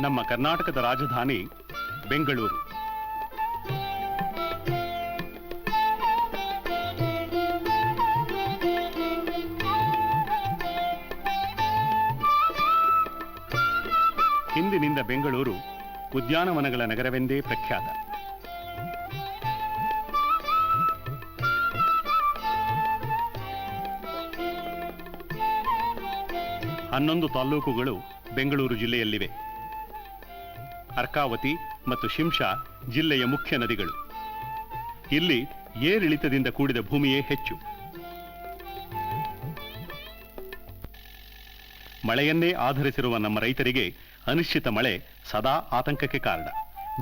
ನಮ್ಮ ಕರ್ನಾಟಕದ ರಾಜಧಾನಿ ಬೆಂಗಳೂರು. ಹಿಂದಿನಿಂದ ಬೆಂಗಳೂರು ಉದ್ಯಾನವನಗಳ ನಗರವೆಂದೇ ಪ್ರಖ್ಯಾತ. ಹನ್ನೊಂದು ತಾಲ್ಲೂಕುಗಳು ಬೆಂಗಳೂರು ಜಿಲ್ಲೆಯಲ್ಲಿವೆ. ಅರ್ಕಾವತಿ ಮತ್ತು ಶಿಂಷಾ ಜಿಲ್ಲೆಯ ಮುಖ್ಯ ನದಿಗಳು. ಇಲ್ಲಿ ಏರಿಳಿತದಿಂದ ಕೂಡಿದ ಭೂಮಿಯೇ ಹೆಚ್ಚು. ಮಳೆಯನ್ನೇ ಆಧರಿಸಿರುವ ನಮ್ಮ ರೈತರಿಗೆ ಅನಿಶ್ಚಿತ ಮಳೆ ಸದಾ ಆತಂಕಕ್ಕೆ ಕಾರಣ.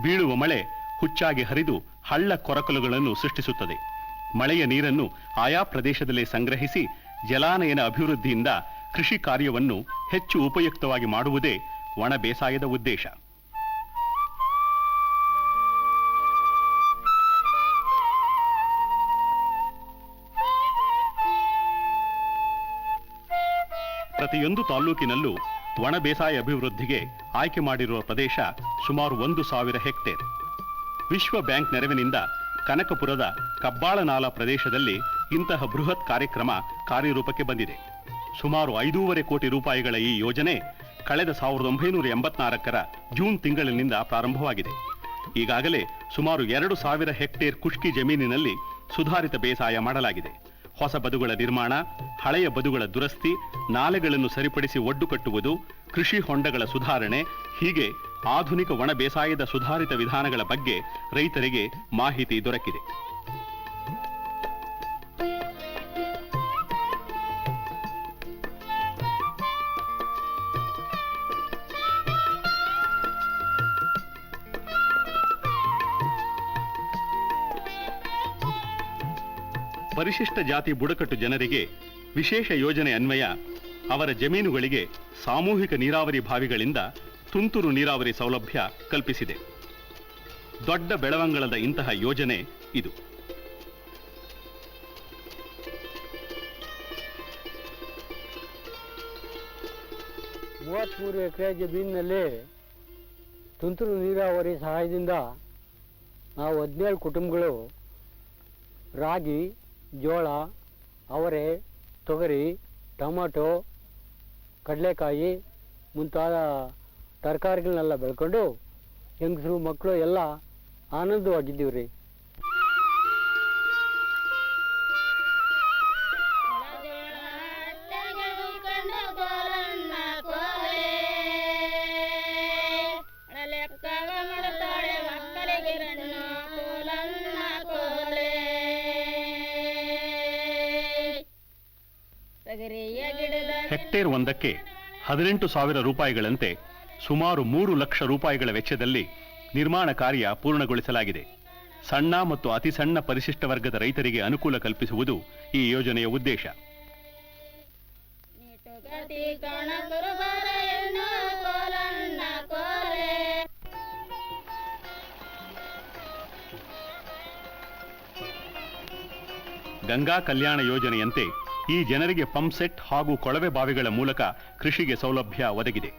ಬೀಳುವ ಮಳೆ ಹುಚ್ಚಾಗಿ ಹರಿದು ಹಳ್ಳ ಕೊರಕಲುಗಳನ್ನು ಸೃಷ್ಟಿಸುತ್ತದೆ. ಮಳೆಯ ನೀರನ್ನು ಆಯಾ ಪ್ರದೇಶದಲ್ಲೇ ಸಂಗ್ರಹಿಸಿ ಜಲಾನಯನ ಅಭಿವೃದ್ಧಿಯಿಂದ ಕೃಷಿ ಕಾರ್ಯವನ್ನು ಹೆಚ್ಚು ಉಪಯುಕ್ತವಾಗಿ ಮಾಡುವುದೇ ಒಣ ಬೇಸಾಯದ ಉದ್ದೇಶ. ಪ್ರತಿಯೊಂದು ತಾಲ್ಲೂಕಿನಲ್ಲೂ ಒಣ ಬೇಸಾಯ ಅಭಿವೃದ್ಧಿಗೆ ಆಯ್ಕೆ ಮಾಡಿರುವ ಪ್ರದೇಶ ಸುಮಾರು ಒಂದು ಸಾವಿರ ಹೆಕ್ಟೇರ್. ವಿಶ್ವ ಬ್ಯಾಂಕ್ ನೆರವಿನಿಂದ ಕನಕಪುರದ ಕಬ್ಬಾಳನಾಲ ಪ್ರದೇಶದಲ್ಲಿ ಇಂತಹ ಬೃಹತ್ ಕಾರ್ಯಕ್ರಮ ಕಾರ್ಯರೂಪಕ್ಕೆ ಬಂದಿದೆ. ಸುಮಾರು ಐದೂವರೆ ಕೋಟಿ ರೂಪಾಯಿಗಳ ಈ ಯೋಜನೆ ಕಳೆದ ಸಾವಿರದ ಒಂಬೈನೂರ ಎಂಬತ್ನಾಲ್ಕರ ಜೂನ್ ತಿಂಗಳಿನಿಂದ ಪ್ರಾರಂಭವಾಗಿದೆ. ಈಗಾಗಲೇ ಸುಮಾರು ಎರಡು ಸಾವಿರ ಹೆಕ್ಟೇರ್ ಕುಷ್ಕಿ ಜಮೀನಿನಲ್ಲಿ ಸುಧಾರಿತ ಬೇಸಾಯ ಮಾಡಲಾಗಿದೆ. ಹೊಸ ಬದುಗಳ ನಿರ್ಮಾಣ, ಹಳೆಯ ಬದುಗಳ ದುರಸ್ತಿ, ನಾಲೆಗಳನ್ನು ಸರಿಪಡಿಸಿ ಒಡ್ಡು ಕಟ್ಟುವುದು, ಕೃಷಿ ಹೊಂಡಗಳ ಸುಧಾರಣೆ, ಹೀಗೆ ಆಧುನಿಕ ಒಣ ಬೇಸಾಯದ ಸುಧಾರಿತ ವಿಧಾನಗಳ ಬಗ್ಗೆ ರೈತರಿಗೆ ಮಾಹಿತಿ ದೊರಕಿದೆ. ಪರಿಶಿಷ್ಟ ಜಾತಿ ಬುಡಕಟ್ಟು ಜನರಿಗೆ ವಿಶೇಷ ಯೋಜನೆ ಅನ್ವಯ, ಅವರ ಜಮೀನುಗಳಿಗೆ ಸಾಮೂಹಿಕ ನೀರಾವರಿ ಬಾವಿಗಳಿಂದ ತುಂತುರು ನೀರಾವರಿ ಸೌಲಭ್ಯ ಕಲ್ಪಿಸಿದೆ. ದೊಡ್ಡ ಬೆಳವಂಗಳದ ಇಂತಹ ಯೋಜನೆ ಇದು. ಮೂವತ್ತ್ಮೂರು ಎಕರೆ ಜಮೀನಿನಲ್ಲಿ ತುಂತುರು ನೀರಾವರಿ ಸಹಾಯದಿಂದ ನಾವು ಹದಿನೇಳು ಕುಟುಂಬಗಳು ರಾಗಿ ಜೋಳ ಅವರೆ ತೊಗರಿ ಟೊಮಟೊ ಕಡಲೆಕಾಯಿ ಮುಂತಾದ ತರಕಾರಿಗಳನ್ನೆಲ್ಲ ಬೆಳ್ಕೊಂಡು ಹೆಂಗಸರು ಮಕ್ಕಳು ಎಲ್ಲ ಆನಂದವಾಗಿದ್ದೀವಿ ರೀ ಹೆಕ್ಟೇರ್ ಒಂದಕ್ಕೆ ಹದಿನೆಂಟು ಸಾವಿರ ರೂಪಾಯಿಗಳಂತೆ ಸುಮಾರು ಮೂರು ಲಕ್ಷ ರೂಪಾಯಿಗಳ ವೆಚ್ಚದಲ್ಲಿ ನಿರ್ಮಾಣ ಕಾರ್ಯ ಪೂರ್ಣಗೊಳಿಸಲಾಗಿದೆ. ಸಣ್ಣ ಮತ್ತು ಅತಿ ಸಣ್ಣ ಪರಿಶಿಷ್ಟ ವರ್ಗದ ರೈತರಿಗೆ ಅನುಕೂಲ ಕಲ್ಪಿಸುವುದು ಈ ಯೋಜನೆಯ ಉದ್ದೇಶ. ಗಂಗಾ ಕಲ್ಯಾಣ ಯೋಜನೆಯಂತೆ ಈ ಜನರಿಗೆ ಪಂಪ್ಸೆಟ್ ಹಾಗೂ ಕೊಳವೆ ಬಾವಿಗಳ ಮೂಲಕ ಕೃಷಿಗೆ ಸೌಲಭ್ಯ ಒದಗಿದೆ.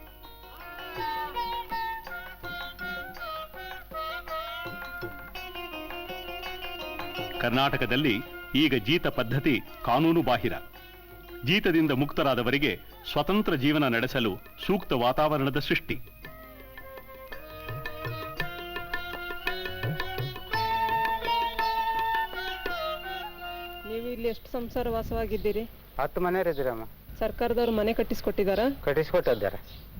ಕರ್ನಾಟಕದಲ್ಲಿ ಈಗ ಜೀತ ಪದ್ಧತಿ ಕಾನೂನು ಬಾಹಿರ ಜೀತದಿಂದ ಮುಕ್ತರಾದವರಿಗೆ ಸ್ವತಂತ್ರ ಜೀವನ ನಡೆಸಲು ಸೂಕ್ತ ವಾತಾವರಣದ ಸೃಷ್ಟಿ. ಇಲ್ಲಿ ಎಷ್ಟು ಸಂಸಾರ ವಾಸವಾಗಿದ್ದೀರಿ? ಹತ್ತು ಮನೆ ಇದ್ದೀರಮ್ಮ. ಸರ್ಕಾರದವ್ರು ಮನೆ ಕಟ್ಟಿಸ್ಕೊಟ್ಟಿದಾರ ಕಟ್ಟಿಸ್ಕೊಟ್ಟಿದ್ದಾರೆ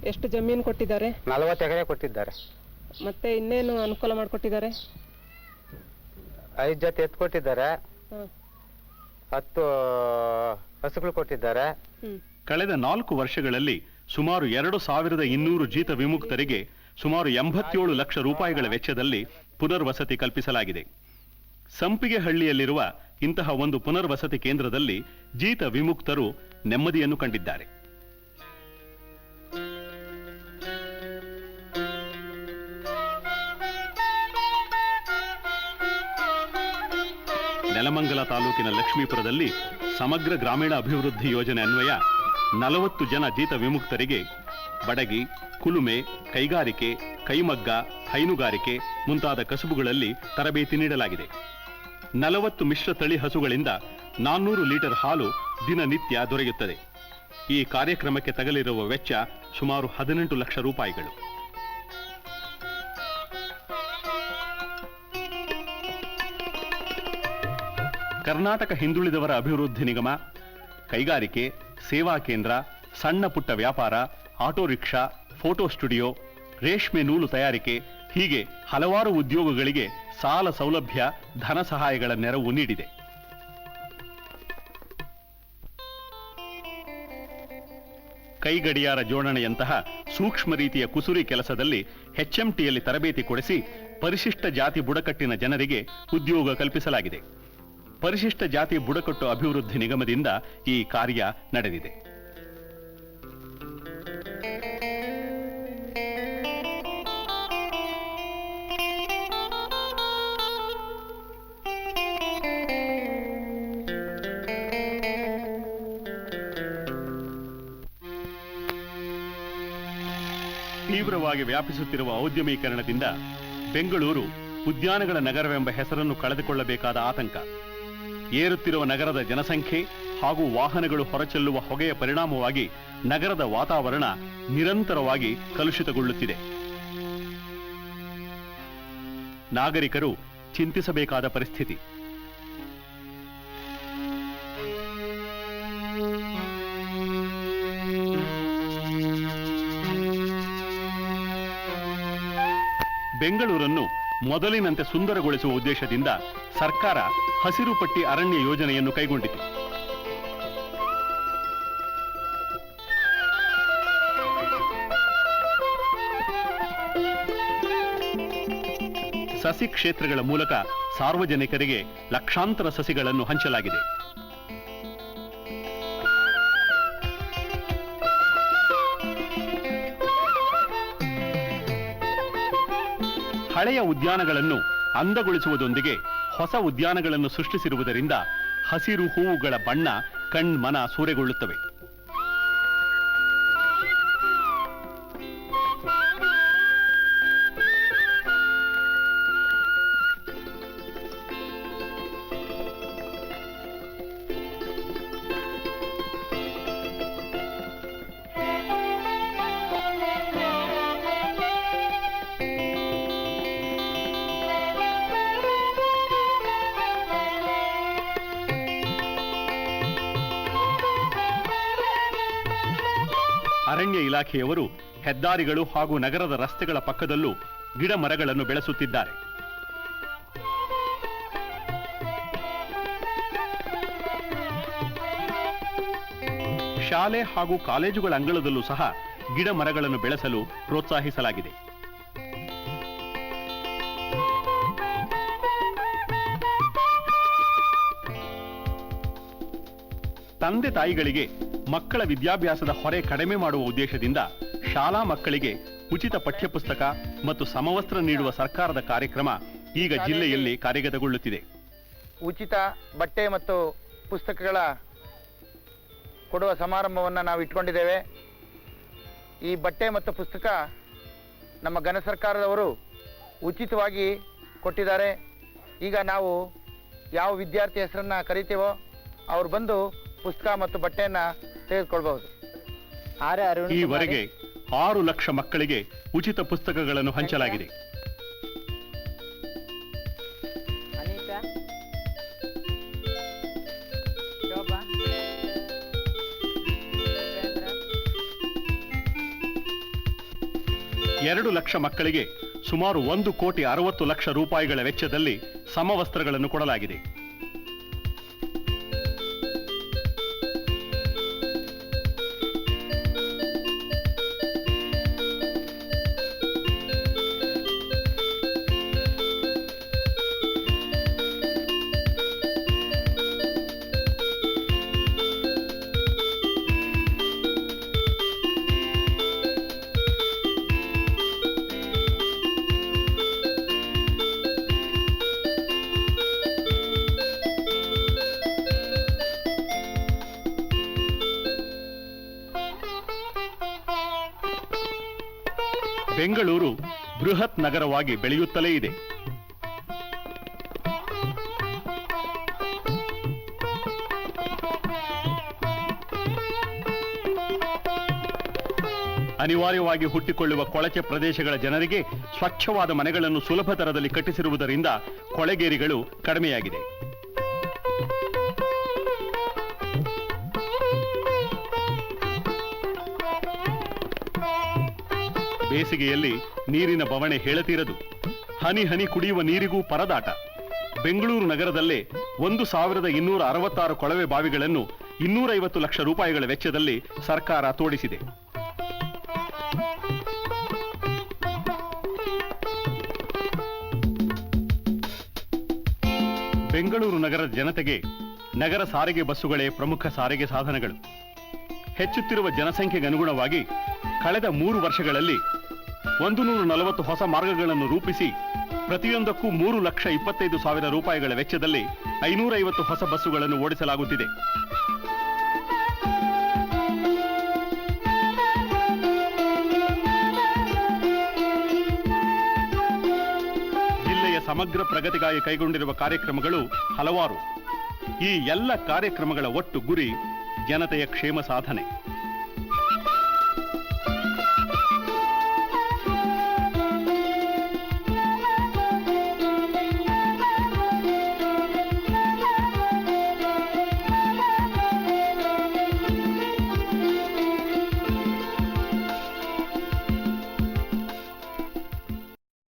ಎಷ್ಟು ಜಮೀನು ಕೊಟ್ಟಿದ್ದಾರೆ? ನಲವತ್ತು ಎಕರೆ ಕೊಟ್ಟಿದ್ದಾರೆ. ಮತ್ತೆ ಇನ್ನೇನು ಅನುಕೂಲ ಮಾಡಿಕೊಟ್ಟಿದ್ದಾರೆ? ಐದು ಜೊತೆ ಎತ್ತು ಕೊಟ್ಟಿದ್ದಾರೆ. ಹಾಂ. ಹತ್ತು ಹಸುಗಳು ಕೊಟ್ಟಿದ್ದಾರೆ. ಕಳೆದ ನಾಲ್ಕು ವರ್ಷಗಳಲ್ಲಿ ಸುಮಾರು ಎರಡು ಸಾವಿರದ ಇನ್ನೂರು ಜೀತ ವಿಮುಕ್ತರಿಗೆ ಸುಮಾರು ಎಂಬತ್ತೇಳು ಲಕ್ಷ ರೂಪಾಯಿಗಳ ವೆಚ್ಚದಲ್ಲಿ ಪುನರ್ವಸತಿ ಕಲ್ಪಿಸಲಾಗಿದೆ. ಸಂಪಿಗೆಹಳ್ಳಿಯಲ್ಲಿರುವ ಇಂತಹ ಒಂದು ಪುನರ್ವಸತಿ ಕೇಂದ್ರದಲ್ಲಿ ಜೀತ ವಿಮುಕ್ತರು ನೆಮ್ಮದಿಯನ್ನು ಕಂಡಿದ್ದಾರೆ. ನೆಲಮಂಗಲ ತಾಲೂಕಿನ ಲಕ್ಷ್ಮೀಪುರದಲ್ಲಿ ಸಮಗ್ರ ಗ್ರಾಮೀಣ ಅಭಿವೃದ್ಧಿ ಯೋಜನೆ ಅನ್ವಯ ನಲವತ್ತು ಜನ ಜೀತ ವಿಮುಕ್ತರಿಗೆ ಬಡಗಿ, ಕುಲುಮೆ, ಕೈಗಾರಿಕೆ, ಕೈಮಗ್ಗ, ಹೈನುಗಾರಿಕೆ ಮುಂತಾದ ಕಸುಬುಗಳಲ್ಲಿ ತರಬೇತಿ ನೀಡಲಾಗಿದೆ. ನಲವತ್ತು ಮಿಶ್ರ ತಳಿ ಹಸುಗಳಿಂದ ನಾನ್ನೂರು ಲೀಟರ್ ಹಾಲು ದಿನನಿತ್ಯ ದೊರೆಯುತ್ತದೆ. ಈ ಕಾರ್ಯಕ್ರಮಕ್ಕೆ ತಗಲಿರುವ ವೆಚ್ಚ ಸುಮಾರು ಹದಿನೆಂಟು ಲಕ್ಷ ರೂಪಾಯಿಗಳು. ಕರ್ನಾಟಕ ಹಿಂದುಳಿದವರ ಅಭಿವೃದ್ಧಿ ನಿಗಮ, ಕೈಗಾರಿಕೆ, ಸೇವಾ ಕೇಂದ್ರ, ಸಣ್ಣ ಪುಟ್ಟ ವ್ಯಾಪಾರ, ಆಟೋ ರಿಕ್ಷಾ, ಫೋಟೋ ಸ್ಟುಡಿಯೋ, ರೇಷ್ಮೆ ನೂಲು ತಯಾರಿಕೆ ಹೀಗೆ ಹಲವಾರು ಉದ್ಯೋಗಗಳಿಗೆ ಸಾಲ ಸೌಲಭ್ಯ, ಧನ ಸಹಾಯಗಳ ನೆರವು ನೀಡಿದೆ. ಕೈಗಡಿಯಾರ ಜೋಡಣೆಯಂತಹ ಸೂಕ್ಷ್ಮ ರೀತಿಯ ಕುಸುರಿ ಕೆಲಸದಲ್ಲಿ ಎಚ್ಎಂಟಿಯಲ್ಲಿ ತರಬೇತಿ ಕೊಡಿಸಿ ಪರಿಶಿಷ್ಟ ಜಾತಿ ಬುಡಕಟ್ಟಿನ ಜನರಿಗೆ ಉದ್ಯೋಗ ಕಲ್ಪಿಸಲಾಗಿದೆ. ಪರಿಶಿಷ್ಟ ಜಾತಿ ಬುಡಕಟ್ಟು ಅಭಿವೃದ್ಧಿ ನಿಗಮದಿಂದ ಈ ಕಾರ್ಯ ನಡೆದಿದೆ. ತೀವ್ರವಾಗಿ ವ್ಯಾಪಿಸುತ್ತಿರುವ ಔದ್ಯಮೀಕರಣದಿಂದ ಬೆಂಗಳೂರು ಉದ್ಯಾನಗಳ ನಗರವೆಂಬ ಹೆಸರನ್ನು ಕಳೆದುಕೊಳ್ಳಬೇಕಾದ ಆತಂಕ. ಏರುತ್ತಿರುವ ನಗರದ ಜನಸಂಖ್ಯೆ ಹಾಗೂ ವಾಹನಗಳು ಹೊರಚೆಲ್ಲುವ ಹೊಗೆಯ ಪರಿಣಾಮವಾಗಿ ನಗರದ ವಾತಾವರಣ ನಿರಂತರವಾಗಿ ಕಲುಷಿತಗೊಳ್ಳುತ್ತಿದೆ. ನಾಗರಿಕರು ಚಿಂತಿಸಬೇಕಾದ ಪರಿಸ್ಥಿತಿ. ಬೆಂಗಳೂರನ್ನು ಮೊದಲಿನಂತೆ ಸುಂದರಗೊಳಿಸುವ ಉದ್ದೇಶದಿಂದ ಸರ್ಕಾರ ಹಸಿರು ಪಟ್ಟಿ ಅರಣ್ಯ ಯೋಜನೆಯನ್ನು ಕೈಗೊಂಡಿತು. ಸಸಿ ಕ್ಷೇತ್ರಗಳ ಮೂಲಕ ಸಾರ್ವಜನಿಕರಿಗೆ ಲಕ್ಷಾಂತರ ಸಸಿಗಳನ್ನು ಹಂಚಲಾಗಿದೆ. ಹಳೆಯ ಉದ್ಯಾನಗಳನ್ನು ಅಂದಗೊಳಿಸುವುದೊಂದಿಗೆ ಹೊಸ ಉದ್ಯಾನಗಳನ್ನು ಸೃಷ್ಟಿಸಿರುವುದರಿಂದ ಹಸಿರು ಹೂವುಗಳ ಬಣ್ಣ ಕಣ್ಮನ ಸೂರೆಗೊಳ್ಳುತ್ತವೆ. ಅರಣ್ಯ ಇಲಾಖೆಯವರು ಹೆದ್ದಾರಿಗಳು ಹಾಗೂ ನಗರದ ರಸ್ತೆಗಳ ಪಕ್ಕದಲ್ಲೂ ಗಿಡ ಮರಗಳನ್ನು ಬೆಳೆಸುತ್ತಿದ್ದಾರೆ. ಶಾಲೆ ಹಾಗೂ ಕಾಲೇಜುಗಳ ಅಂಗಳದಲ್ಲೂ ಸಹ ಗಿಡ ಮರಗಳನ್ನು ಬೆಳೆಸಲು ಪ್ರೋತ್ಸಾಹಿಸಲಾಗಿದೆ. ತಂದೆ ತಾಯಿಗಳಿಗೆ ಮಕ್ಕಳ ವಿದ್ಯಾಭ್ಯಾಸದ ಹೊರೆ ಕಡಿಮೆ ಮಾಡುವ ಉದ್ದೇಶದಿಂದ ಶಾಲಾ ಮಕ್ಕಳಿಗೆ ಉಚಿತ ಪಠ್ಯಪುಸ್ತಕ ಮತ್ತು ಸಮವಸ್ತ್ರ ನೀಡುವ ಸರ್ಕಾರದ ಕಾರ್ಯಕ್ರಮ ಈಗ ಜಿಲ್ಲೆಯಲ್ಲಿ ಕಾರ್ಯಗತಗೊಳ್ಳುತ್ತಿದೆ. ಉಚಿತ ಬಟ್ಟೆ ಮತ್ತು ಪುಸ್ತಕಗಳ ಕೊಡುವ ಸಮಾರಂಭವನ್ನು ನಾವು ಇಟ್ಕೊಂಡಿದ್ದೇವೆ. ಈ ಬಟ್ಟೆ ಮತ್ತು ಪುಸ್ತಕ ನಮ್ಮ ಘನ ಸರ್ಕಾರದವರು ಉಚಿತವಾಗಿ ಕೊಟ್ಟಿದ್ದಾರೆ. ಈಗ ನಾವು ಯಾವ ವಿದ್ಯಾರ್ಥಿ ಹೆಸರನ್ನ ಕರಿತೀವೋ ಅವ್ರು ಬಂದು ಪುಸ್ತಕ ಮತ್ತು ಬಟ್ಟೆಯನ್ನು ತೆಗೆದುಕೊಳ್ಬಹುದು. ಈವರೆಗೆ ಆರು ಲಕ್ಷ ಮಕ್ಕಳಿಗೆ ಉಚಿತ ಪುಸ್ತಕಗಳನ್ನು ಹಂಚಲಾಗಿದೆ. ಅನೀತಾ. ಶೋಭಾ. ಎರಡು ಲಕ್ಷ ಮಕ್ಕಳಿಗೆ ಸುಮಾರು ಒಂದು ಕೋಟಿ ಅರವತ್ತು ಲಕ್ಷ ರೂಪಾಯಿಗಳ ವೆಚ್ಚದಲ್ಲಿ ಸಮವಸ್ತ್ರಗಳನ್ನು ಕೊಡಲಾಗಿದೆ. ಬೆಂಗಳೂರು ಬೃಹತ್ ನಗರವಾಗಿ ಬೆಳೆಯುತ್ತಲೇ ಇದೆ. ಅನಿವಾರ್ಯವಾಗಿ ಹುಟ್ಟಿಕೊಳ್ಳುವ ಕೊಳಚೆ ಪ್ರದೇಶಗಳ ಜನರಿಗೆ ಸ್ವಚ್ಛವಾದ ಮನೆಗಳನ್ನು ಸುಲಭ ದರದಲ್ಲಿ ಕಟ್ಟಿಸಿರುವುದರಿಂದ ಕೊಳೆಗೇರಿಗಳು ಕಡಿಮೆಯಾಗಿದೆ. ಬೇಸಿಗೆಯಲ್ಲಿ ನೀರಿನ ಬವಣೆ ಹೇಳತೀರದು. ಹನಿ ಹನಿ ಕುಡಿಯುವ ನೀರಿಗೂ ಪರದಾಟ. ಬೆಂಗಳೂರು ನಗರದಲ್ಲೇ ಒಂದು ಸಾವಿರದ ಇನ್ನೂರ ಅರವತ್ತಾರು ಕೊಳವೆ ಬಾವಿಗಳನ್ನು ಇನ್ನೂರೈವತ್ತು ಲಕ್ಷ ರೂಪಾಯಿಗಳ ವೆಚ್ಚದಲ್ಲಿ ಸರ್ಕಾರ ತೋಡಿಸಿದೆ. ಬೆಂಗಳೂರು ನಗರದ ಜನತೆಗೆ ನಗರ ಸಾರಿಗೆ ಬಸ್ಸುಗಳೇ ಪ್ರಮುಖ ಸಾರಿಗೆ ಸಾಧನಗಳು. ಹೆಚ್ಚುತ್ತಿರುವ ಜನಸಂಖ್ಯೆಗೆ ಅನುಗುಣವಾಗಿ ಕಳೆದ ಮೂರು ವರ್ಷಗಳಲ್ಲಿ ಒಂದು ನೂರ ನಲವತ್ತು ಹೊಸ ಮಾರ್ಗಗಳನ್ನು ರೂಪಿಸಿ ಪ್ರತಿಯೊಂದಕ್ಕೂ ಮೂರು ಲಕ್ಷ ಇಪ್ಪತ್ತೈದು ಸಾವಿರ ರೂಪಾಯಿಗಳ ವೆಚ್ಚದಲ್ಲಿ ಐನೂರೈವತ್ತು ಹೊಸ ಬಸ್ಸುಗಳನ್ನು ಓಡಿಸಲಾಗುತ್ತಿದೆ. ಜಿಲ್ಲೆಯ ಸಮಗ್ರ ಪ್ರಗತಿಗಾಗಿ ಕೈಗೊಂಡಿರುವ ಕಾರ್ಯಕ್ರಮಗಳು ಹಲವಾರು. ಈ ಎಲ್ಲ ಕಾರ್ಯಕ್ರಮಗಳ ಒಟ್ಟು ಗುರಿ ಜನತೆಯ ಕ್ಷೇಮ ಸಾಧನೆ.